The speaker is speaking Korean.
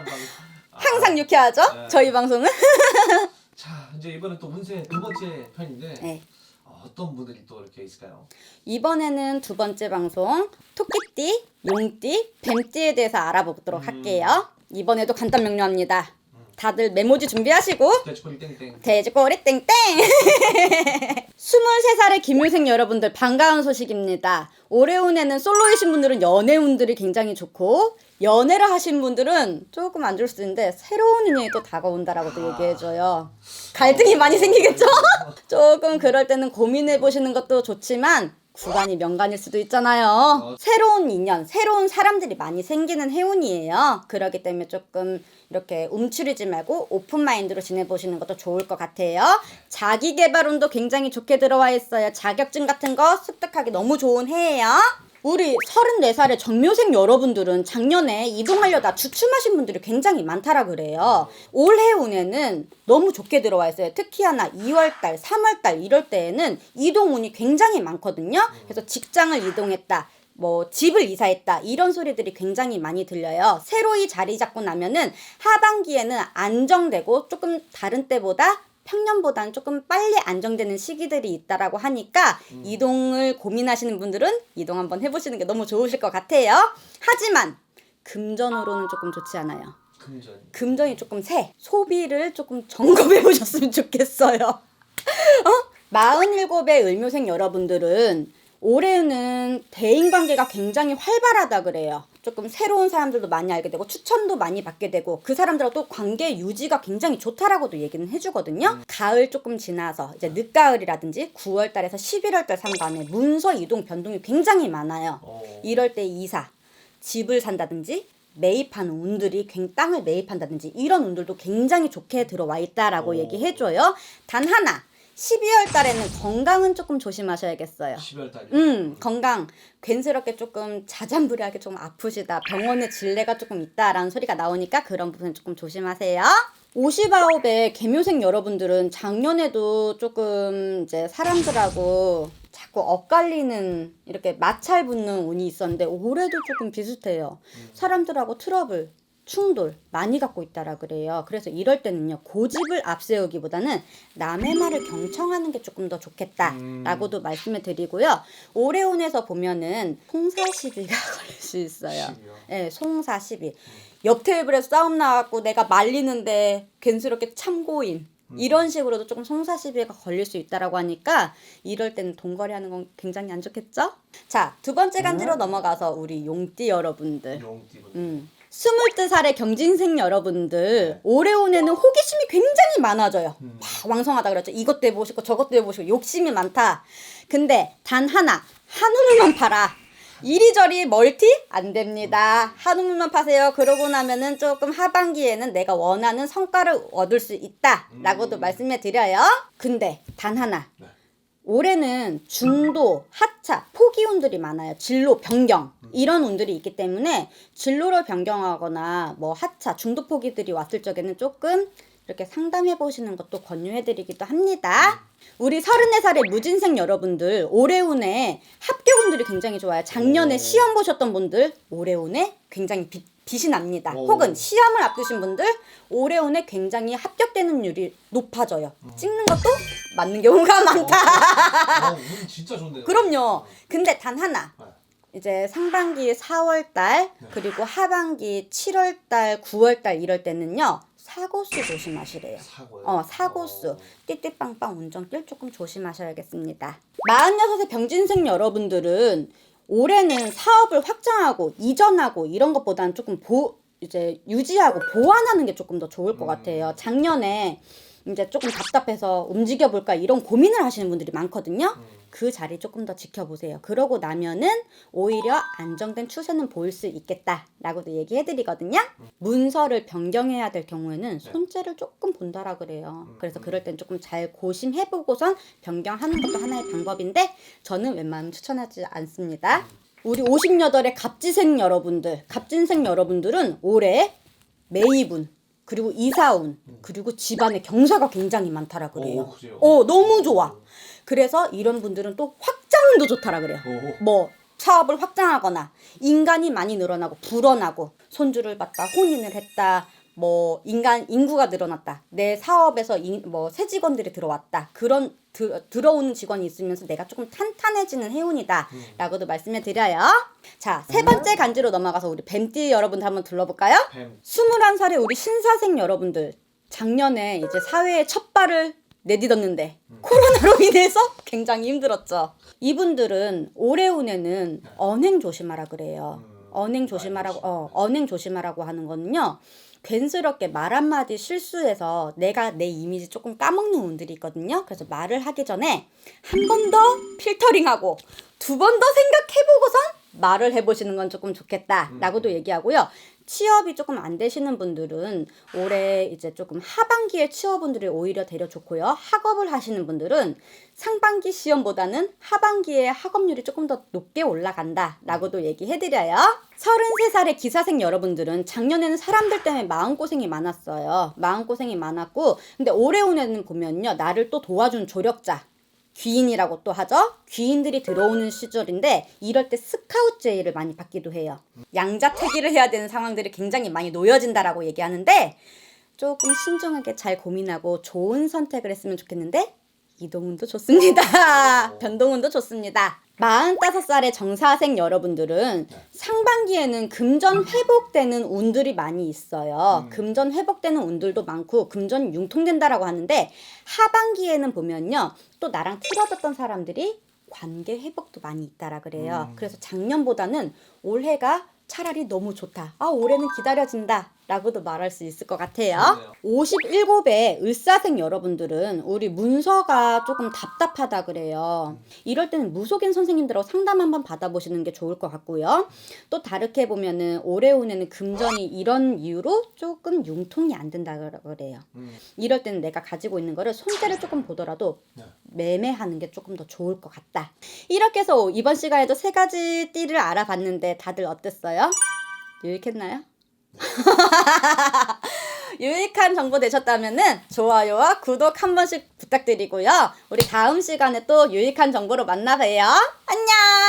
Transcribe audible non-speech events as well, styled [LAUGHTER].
유쾌한 방. 아, 항상 유쾌하죠? 네. 저희 방송은. [LAUGHS] 자 이제 이번엔 또 운세 두 번째 편인데 네. 어, 어떤 분들이 또 이렇게 있을까요? 이번에는 두 번째 방송 토끼띠, 용띠, 뱀띠에 대해서 알아보도록 음. 할게요. 이번에도 간단 명료합니다. 다들 메모지 준비하시고 대치코리 땡땡. 돼지꼬리 땡땡 [LAUGHS] 23살의 김효생 여러분들 반가운 소식입니다. 올해 운에는 솔로이신 분들은 연애 운들이 굉장히 좋고 연애를 하신 분들은 조금 안 좋을 수 있는데 새로운 인연이 또 다가온다라고도 얘기해줘요. 갈등이 많이 생기겠죠? [LAUGHS] 조금 그럴 때는 고민해 보시는 것도 좋지만 구간이 명간일 수도 있잖아요. 새로운 인연, 새로운 사람들이 많이 생기는 해운이에요. 그러기 때문에 조금 이렇게 움츠리지 말고 오픈 마인드로 지내보시는 것도 좋을 것 같아요. 자기 개발운도 굉장히 좋게 들어와 있어요. 자격증 같은 거 습득하기 너무 좋은 해예요. 우리 34살의 정묘생 여러분들은 작년에 이동하려다 주춤하신 분들이 굉장히 많다라 그래요. 올해 운에는 너무 좋게 들어와 있어요. 특히 하나 2월달, 3월달 이럴 때에는 이동 운이 굉장히 많거든요. 그래서 직장을 이동했다. 뭐 집을 이사했다 이런 소리들이 굉장히 많이 들려요. 새로이 자리 잡고 나면은 하반기에는 안정되고 조금 다른 때보다 평년보다는 조금 빨리 안정되는 시기들이 있다라고 하니까 이동을 고민하시는 분들은 이동 한번 해보시는 게 너무 좋으실 것 같아요. 하지만 금전으로는 조금 좋지 않아요. 금전. 금전이 조금 세. 소비를 조금 점검해 보셨으면 좋겠어요. [LAUGHS] 어? 47의 을묘생 여러분들은 올해는 대인 관계가 굉장히 활발하다 그래요. 조금 새로운 사람들도 많이 알게 되고 추천도 많이 받게 되고 그 사람들하고 또 관계 유지가 굉장히 좋다라고도 얘기는 해주거든요. 가을 조금 지나서 이제 늦가을이라든지 9월달에서 11월달 상간에 문서 이동 변동이 굉장히 많아요. 어. 이럴 때 이사, 집을 산다든지 매입하는 운들이 굉- 땅을 매입한다든지 이런 운들도 굉장히 좋게 들어와 있다라고 오. 얘기해줘요. 단 하나 12월 달에는 건강은 조금 조심하셔야겠어요. 12월 달에. 음, 건강 괜스럽게 조금 자잔부리하게 좀 아프시다. 병원에 진례가 조금 있다라는 소리가 나오니까 그런 부분 조금 조심하세요. 59의 개묘생 여러분들은 작년에도 조금 이제 사람들하고 자꾸 엇갈리는 이렇게 마찰 붙는 운이 있었는데 올해도 조금 비슷해요. 사람들하고 트러블, 충돌 많이 갖고 있다라 그래요. 그래서 이럴 때는요 고집을 앞세우기보다는 남의 말을 경청하는 게 조금 더 좋겠다라고도 말씀을 드리고요. 올해운에서 보면은 송사 시비가 [LAUGHS] 걸릴 수 있어요. 시비요? 예, 송사 시비. 옆 테이블에서 싸움 나갖고 내가 말리는데 괜스럽게 참고인. 이런 식으로도 조금 송사 시비가 걸릴 수 있다라고 하니까 이럴 때는 돈거래하는 건 굉장히 안 좋겠죠? 자, 두 번째 간지로 넘어가서 우리 용띠 여러분들. 용띠분. 음. 22살의 경진생 여러분들 올해온에는 호기심이 굉장히 많아져요. 음. 막 왕성하다 그랬죠. 이것도 해보시고 저것도 해보시고 욕심이 많다. 근데 단 하나 한 우물만 팔아. 이리저리 멀티 안 됩니다. 한 우물만 파세요. 그러고 나면은 조금 하반기에는 내가 원하는 성과를 얻을 수 있다라고도 음. 말씀해 드려요. 근데 단 하나 네. 올해는 중도, 하차, 포기 운들이 많아요. 진로 변경 이런 운들이 있기 때문에 진로를 변경하거나 뭐 하차, 중도 포기들이 왔을 적에는 조금 이렇게 상담해 보시는 것도 권유해 드리기도 합니다. 우리 34살의 무진생 여러분들 올해 운에 합격 운들이 굉장히 좋아요. 작년에 오. 시험 보셨던 분들 올해 운에 굉장히 빛, 빛이 납니다. 오. 혹은 시험을 앞두신 분들 운에 굉장히 합격되는 율이 높아져요. 찍는 것도 맞는 경우가 많다. [LAUGHS] 어, 운 진짜 좋네요. 그럼요. 근데 단 하나. 네. 이제 상반기 4월 달 그리고 하반기 7월 달, 9월 달 이럴 때는요. 사고수 조심하시래요. 사고요. 어, 사고수. 어. 띠띠빵빵 운전길 조금 조심하셔야겠습니다. 46의 병진생 여러분들은 올해는 사업을 확장하고 이전하고 이런 것보다는 조금 보 이제 유지하고 보완하는 게 조금 더 좋을 것 음. 같아요. 작년에 이제 조금 답답해서 움직여 볼까 이런 고민을 하시는 분들이 많거든요. 음. 그 자리 조금 더 지켜보세요. 그러고 나면은 오히려 안정된 추세는 보일 수 있겠다라고도 얘기해 드리거든요. 문서를 변경해야 될 경우에는 손재를 조금 본다라 그래요. 그래서 그럴 땐 조금 잘 고심해 보고선 변경하는 것도 하나의 방법인데 저는 웬만하면 추천하지 않습니다. 우리 58의 갑지생 여러분들, 갑진생 여러분들은 올해 매입운 그리고 이사운 그리고 집안에 경사가 굉장히 많다라 그래요. 오, 그래요? 어, 너무 좋아. 그래서 이런 분들은 또 확장운도 좋다라 그래요. 오. 뭐 사업을 확장하거나 인간이 많이 늘어나고 불어나고 손주를 봤다 혼인을 했다 뭐 인간 인구가 늘어났다 내 사업에서 인, 뭐새 직원들이 들어왔다 그런 드, 들어오는 직원이 있으면서 내가 조금 탄탄해지는 해운이다라고도 말씀을 드려요 자 세 번째 간지로 넘어가서 우리 뱀띠 여러분들 한번 둘러볼까요? 뱀. 21살의 우리 신사생 여러분들 작년에 이제 사회에 첫 발을 내딛었는데 코로나로 인해서 [LAUGHS] 굉장히 힘들었죠. 이분들은 올해 운에는 언행 조심하라 그래요. 언행 조심하라고 어, 언행 조심하라고 하는 거는요. 괜스럽게 말 한마디 실수해서 내가 내 이미지 조금 까먹는 운들이 있거든요. 그래서 말을 하기 전에 한 번 더 필터링하고 두 번 더 생각해보고선 말을 해보시는 건 조금 좋겠다라고도 얘기하고요. 취업이 조금 안 되시는 분들은 올해 이제 조금 하반기에 취업분들이 오히려 되려 좋고요. 학업을 하시는 분들은 상반기 시험보다는 하반기에 학업률이 조금 더 높게 올라간다라고도 얘기해드려요. 33살의 기사생 여러분들은 작년에는 사람들 때문에 마음고생이 많았어요. 마음고생이 많았고, 근데 올해 운에는 보면요. 나를 또 도와준 조력자, 귀인이라고 또 하죠. 귀인들이 들어오는 시절인데 이럴 때 스카우트 제의를 많이 받기도 해요. 양자택일을 해야 되는 상황들이 굉장히 많이 놓여진다라고 얘기하는데 조금 신중하게 잘 고민하고 좋은 선택을 했으면 좋겠는데 이동운도 좋습니다. [LAUGHS] 변동운도 좋습니다. 45살의 정사생 여러분들은 상반기에는 금전 회복되는 운들이 많이 있어요. 금전 회복되는 운들도 많고 금전 융통된다라고 하는데 하반기에는 보면요. 또 나랑 틀어졌던 사람들이 관계 회복도 많이 있다라 그래요. 그래서 작년보다는 올해가 차라리 너무 좋다. 아, 올해는 기다려진다. 라고도 말할 수 있을 것 같아요. 그러네요. 57의 을사생 여러분들은 우리 문서가 조금 답답하다 그래요. 이럴 때는 무속인 선생님들하고 상담 한번 받아보시는 게 좋을 것 같고요. 또 다르게 보면은 올해 운에는 금전이 이런 이유로 조금 융통이 안 된다 그래요. 음. 이럴 때는 내가 가지고 있는 거를 손재를 조금 보더라도 네. 매매하는 게 조금 더 좋을 것 같다. 이렇게 해서 이번 시간에도 세 가지 띠를 알아봤는데 다들 어땠어요? 유익했나요? [LAUGHS] 유익한 정보 되셨다면은 좋아요와 구독 한 번씩 부탁드리고요. 우리 다음 시간에 또 유익한 정보로 만나봬요. 안녕!